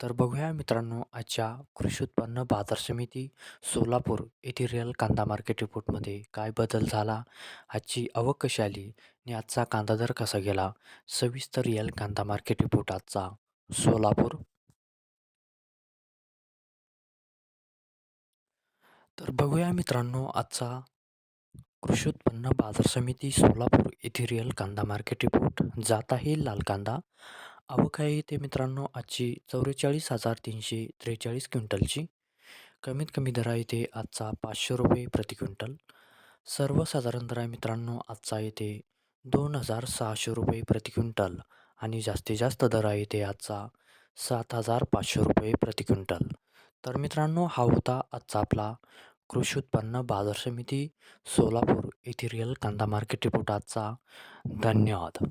तर बघूया मित्रांनो आजच्या कृषी उत्पन्न बाजार समिती सोलापूर येथील रिअल कांदा मार्केट रिपोर्टमध्ये काय बदल झाला आजची आवक कशी आली आणि आजचा कांदा दर कसा गेला? सविस्तर रिअल कांदा मार्केट रिपोर्ट आजचा सोलापूर. तर बघूया मित्रांनो आजचा कृषी उत्पन्न बाजार समिती सोलापूर येथील रिअल कांदा मार्केट रिपोर्ट जात आहे लाल कांदा. आवक आहे ते मित्रांनो आजची चौवेचाळीस हजार तीनशे त्रेचाळीस क्विंटलची. कमीत कमी दर आहे ते आजचा पाचशे रुपये प्रति क्विंटल. सर्वसाधारण दर आहे मित्रांनो आजचा येते दोन हजार सहाशे रुपये प्रति क्विंटल आणि जास्तीत जास्त दर आहे ते आजचा सात हजार पाचशे रुपये प्रति क्विंटल. तर मित्रांनो हा होता आजचा आपला कृषी उत्पन्न बाजार समिती सोलापूर येथे रिअल कांदा मार्केट रिपोर्ट आजचा. धन्यवाद.